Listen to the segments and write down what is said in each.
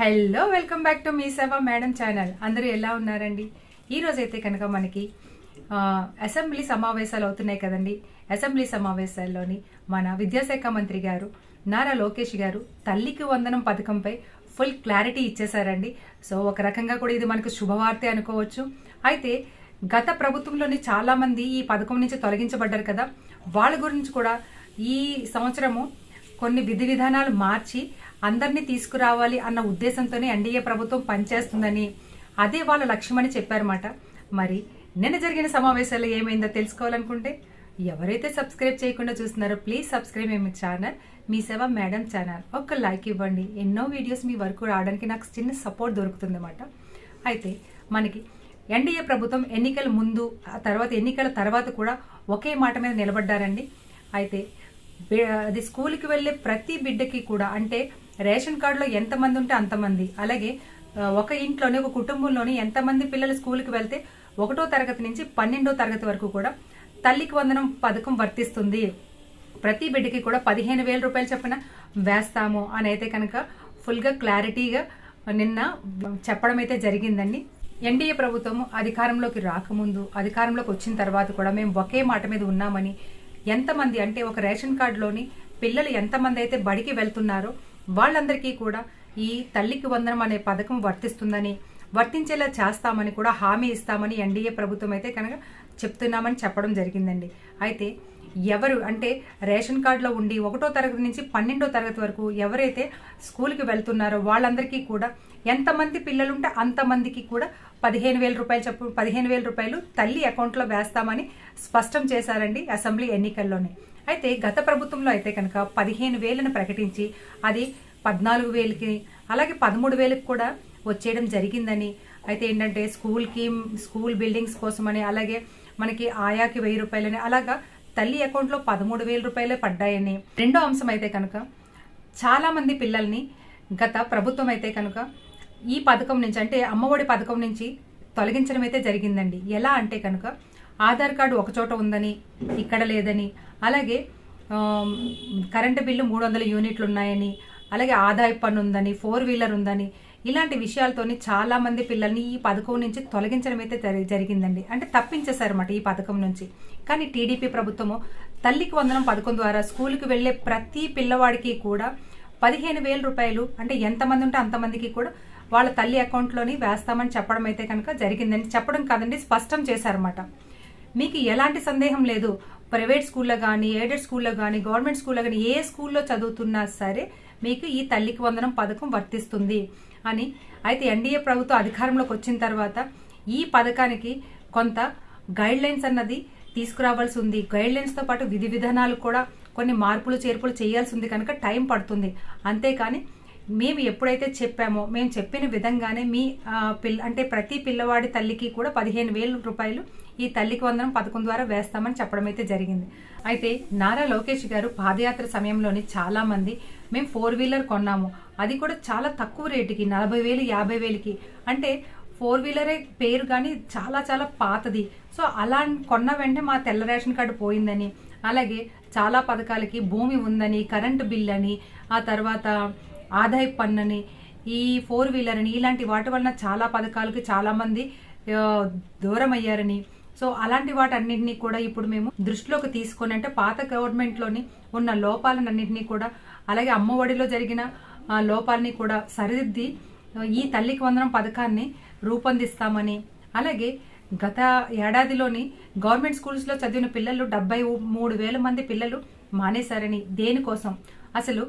Hello welcome back to Mee Seva madam channel అందరూ ఎలా ఉన్నారండి? ఈరోజైతే కనుక మనకి అసెంబ్లీ సమావేశాలు అవుతున్నాయి కదండి. అసెంబ్లీ సమావేశాల్లోని మన విద్యాశాఖ మంత్రి గారు నారా లోకేష్ గారు తల్లికి వందనం పథకంపై ఫుల్ క్లారిటీ ఇచ్చేశారండి. సో ఒక రకంగా కూడా ఇది మనకు శుభవార్తే అనుకోవచ్చు. అయితే గత ప్రభుత్వంలోని చాలామంది ఈ పథకం నుంచి తొలగించబడ్డారు కదా. వాళ్ళ గురించి కూడా ఈ సంవత్సరము కొన్ని విధి విధానాలు మార్చి అందరినీ తీసుకురావాలి అన్న ఉద్దేశంతోనే ఎన్డీఏ ప్రభుత్వం పనిచేస్తుందని అదే వాళ్ళ లక్ష్యమని చెప్పారన్నమాట. మరి నిన్న జరిగిన సమావేశాల్లో ఏమైందో తెలుసుకోవాలనుకుంటే ఎవరైతే సబ్స్క్రైబ్ చేయకుండా చూస్తున్నారో please subscribe me channel. Mee Seva madam channel. ఒక లైక్ ఇవ్వండి. ఎన్నో వీడియోస్ మీ వరకు రావడానికి నాకు చిన్న సపోర్ట్ దొరుకుతుంది అయితే మనకి ఎన్డీఏ ప్రభుత్వం ఎన్నికల ముందు ఆ తర్వాత ఎన్నికల తర్వాత కూడా ఒకే మాట మీద నిలబడ్డారండి. అయితే అది స్కూల్కి వెళ్ళే ప్రతి బిడ్డకి కూడా అంటే రేషన్ కార్డులో ఎంతమంది ఉంటే అంతమంది అలాగే ఒక ఇంట్లోనే ఒక కుటుంబంలోని ఎంతమంది పిల్లలు స్కూల్కి వెళ్తే ఒకటో తరగతి నుంచి పన్నెండో తరగతి వరకు కూడా తల్లికి వందనం పథకం వర్తిస్తుంది. ప్రతి బిడ్డకి కూడా పదిహేను వేల రూపాయలు చొప్పున వేస్తాము అని అయితే కనుక ఫుల్గా క్లారిటీగా నిన్న చెప్పడం అయితే జరిగిందండి. ఎన్డీఏ ప్రభుత్వం అధికారంలోకి రాకముందు అధికారంలోకి వచ్చిన తర్వాత కూడా మేము ఒకే మాట మీద ఉన్నామని ఎంతమంది అంటే ఒక రేషన్ కార్డులోని పిల్లలు ఎంతమంది అయితే బడికి వెళ్తున్నారో వాళ్ళందరికీ కూడా ఈ తల్లికి వందనం అనే పథకం వర్తిస్తుందని వర్తించేలా చేస్తామని కూడా హామీ ఇస్తామని ఎన్డీఏ ప్రభుత్వం అయితే కనుక చెప్తున్నామని చెప్పడం జరిగిందండి. అయితే ఎవరు అంటే రేషన్ కార్డులో ఉండి ఒకటో తరగతి నుంచి పన్నెండో తరగతి వరకు ఎవరైతే స్కూల్కి వెళ్తున్నారో వాళ్ళందరికీ కూడా ఎంతమంది పిల్లలు ఉంటే అంతమందికి కూడా పదిహేను వేల రూపాయలు చెప్పు పదిహేను వేల రూపాయలు తల్లి అకౌంట్లో వేస్తామని స్పష్టం చేశారండి అసెంబ్లీ ఎన్నికల్లోనే. అయితే గత ప్రభుత్వంలో అయితే కనుక పదిహేను వేలను ప్రకటించి అది పద్నాలుగు వేలకి అలాగే పదమూడు వేలకు కూడా వచ్చేయడం జరిగిందని. అయితే ఏంటంటే స్కూల్కి స్కూల్ బిల్డింగ్స్ కోసమని అలాగే మనకి ఆయాకి వెయ్యి రూపాయలని అలాగా తల్లి అకౌంట్లో పదమూడు వేల రూపాయలే పడ్డాయని. రెండో అంశం అయితే కనుక చాలామంది పిల్లల్ని గత ప్రభుత్వం అయితే కనుక ఈ పథకం నుంచి అంటే అమ్మఒడి పథకం నుంచి తొలగించడం అయితే జరిగిందండి. ఎలా అంటే కనుక ఆధార్ కార్డు ఒక చోట ఉందని ఇక్కడ లేదని అలాగే కరెంటు బిల్లు మూడు వందల యూనిట్లు ఉన్నాయని అలాగే ఆదాయ పన్ను ఉందని ఫోర్ వీలర్ ఉందని ఇలాంటి విషయాలతోని చాలా మంది పిల్లల్ని ఈ పథకం నుంచి తొలగించడం అయితే జరి- జరిగిందండి. అంటే తప్పించేశారన్నమాట ఈ పథకం నుంచి. కానీ టీడీపీ ప్రభుత్వము తల్లికి వందనం పథకం ద్వారా స్కూల్కి వెళ్ళే ప్రతి పిల్లవాడికి కూడా పదిహేను వేల రూపాయలు అంటే ఎంతమంది ఉంటే అంతమందికి కూడా వాళ్ళ తల్లి అకౌంట్లోని వేస్తామని చెప్పడం అయితే కనుక జరిగిందని చెప్పడం కాదండి స్పష్టం చేశారన్నమాట. మీకు ఎలాంటి సందేహం లేదు. ప్రైవేట్ స్కూల్లో కానీ ఎయిడెడ్ స్కూల్లో కానీ గవర్నమెంట్ స్కూల్లో కానీ ఏ స్కూల్లో చదువుతున్నా సరే మీకు ఈ తల్లికి వందనం పథకం వర్తిస్తుంది అని. అయితే ఎన్డీఏ ప్రభుత్వం అధికారంలోకి వచ్చిన తర్వాత ఈ పథకానికి కొంత గైడ్ లైన్స్ అన్నది తీసుకురావాల్సి ఉంది. గైడ్ లైన్స్తో పాటు విధి విధానాలు కూడా కొన్ని మార్పులు చేర్పులు చేయాల్సి ఉంది. కనుక టైం పడుతుంది. అంతేకాని మేము ఎప్పుడైతే చెప్పామో మేము చెప్పిన విధంగానే మీ పిల్ల అంటే ప్రతి పిల్లవాడి తల్లికి కూడా పదిహేను వేల రూపాయలు ఈ తల్లికి వందనం పథకం ద్వారా వేస్తామని చెప్పడం అయితే జరిగింది. అయితే నారా లోకేష్ గారు పాదయాత్ర సమయంలోని చాలామంది మేము ఫోర్ వీలర్ కొన్నాము. అది కూడా చాలా తక్కువ రేటుకి నలభై వేలు యాభై వేలకి. అంటే ఫోర్ వీలరే పేరు కానీ చాలా చాలా పాతది. సో అలా కొన్న వెంటనే మా తెల్ల రేషన్ కార్డు పోయిందని అలాగే చాలా పథకాలకి భూమి ఉందని కరెంటు బిల్ అని ఆ తర్వాత ఆదాయ పన్నుని ఈ ఫోర్ వీలర్ అని ఇలాంటి వాటి వలన చాలా పథకాలకి చాలా మంది దూరం అయ్యారని సో అలాంటి వాటన్నింటినీ కూడా ఇప్పుడు మేము దృష్టిలోకి తీసుకొని అంటే పాత గవర్నమెంట్లోని ఉన్న లోపాలన్నింటినీ కూడా అలాగే అమ్మఒడిలో జరిగిన లోపాలని కూడా సరిదిద్ది ఈ తల్లికి వందనం పథకాన్ని రూపొందిస్తామని. అలాగే గత ఏడాదిలోని గవర్నమెంట్ స్కూల్స్లో చదివిన పిల్లలు డెబ్బై మూడు వేల మంది పిల్లలు మానేశారని దేనికోసం? అసలు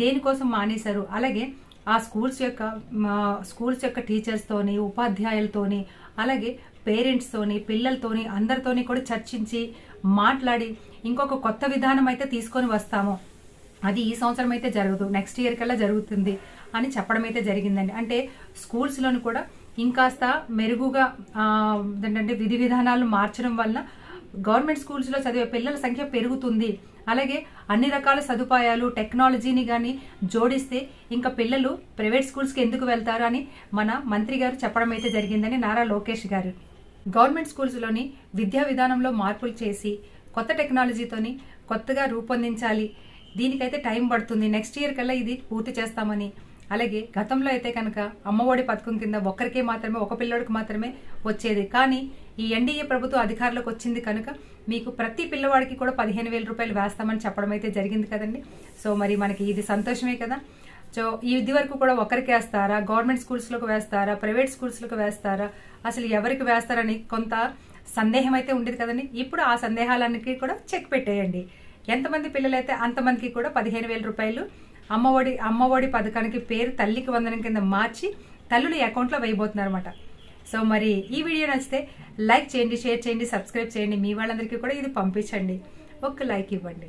దేనికోసం మానేశారు? అలాగే ఆ స్కూల్స్ యొక్క మా స్కూల్స్ యొక్క టీచర్స్తోని ఉపాధ్యాయులతోని అలాగే పేరెంట్స్తోని పిల్లలతోని అందరితోని కూడా చర్చించి మాట్లాడి ఇంకొక కొత్త విధానం అయితే తీసుకొని వస్తాము. అది ఈ సంవత్సరం అయితే జరగదు. నెక్స్ట్ ఇయర్ కల్లా జరుగుతుంది అని చెప్పడం అయితే జరిగిందండి. అంటే స్కూల్స్లోని కూడా ఇంకాస్త మెరుగుగా ఏంటంటే విధి విధానాలు మార్చడం వల్ల గవర్నమెంట్ స్కూల్స్లో చదివే పిల్లల సంఖ్య పెరుగుతుంది. అలాగే అన్ని రకాల సదుపాయాలు టెక్నాలజీని కానీ జోడిస్తే ఇంకా పిల్లలు ప్రైవేట్ స్కూల్స్కి ఎందుకు వెళ్తారు అని మన మంత్రి గారు చెప్పడం అయితే జరిగిందని నారా లోకేష్ గారు. గవర్నమెంట్ స్కూల్స్లోని విద్యా విధానంలో మార్పులు చేసి కొత్త టెక్నాలజీతోని కొత్తగా రూపొందించాలి. దీనికైతే టైం పడుతుంది. నెక్స్ట్ ఇయర్ కల్లా ఇది పూర్తి చేస్తామని అలాగే గతంలో అయితే కనుక అమ్మఒడి పథకం కింద ఒక్కరికే మాత్రమే ఒక పిల్లోడికి మాత్రమే వచ్చేది. కానీ ఈ ఎన్డీఏ ప్రభుత్వం అధికారంలోకి వచ్చింది కనుక మీకు ప్రతి పిల్లవాడికి కూడా పదిహేను వేల రూపాయలు వేస్తామని చెప్పడం అయితే జరిగింది కదండి. సో మరి మనకి ఇది సంతోషమే కదా. సో ఇది వరకు కూడా ఒకరికి వేస్తారా? గవర్నమెంట్ స్కూల్స్లోకి వేస్తారా? ప్రైవేట్ స్కూల్స్లోకి వేస్తారా? అసలు ఎవరికి వేస్తారని కొంత సందేహం అయితే ఉండేది కదండి. ఇప్పుడు ఆ సందేహాలన్నిటికీ కూడా చెక్ పెట్టేయండి. ఎంతమంది పిల్లలైతే అంతమందికి కూడా పదిహేను వేల రూపాయలు అమ్మఒడి అమ్మఒడి పథకానికి పేరు తల్లికి వందనం కింద మార్చి తల్లులు అకౌంట్లో వేయబోతున్నారు అనమాట సో మరి ఈ వీడియో నచ్చితే లైక్ చేయండి షేర్ చేయండి సబ్స్క్రైబ్ చేయండి. మీ వాళ్ళందరికీ కూడా ఇది పంపించండి. ఒక లైక్ ఇవ్వండి.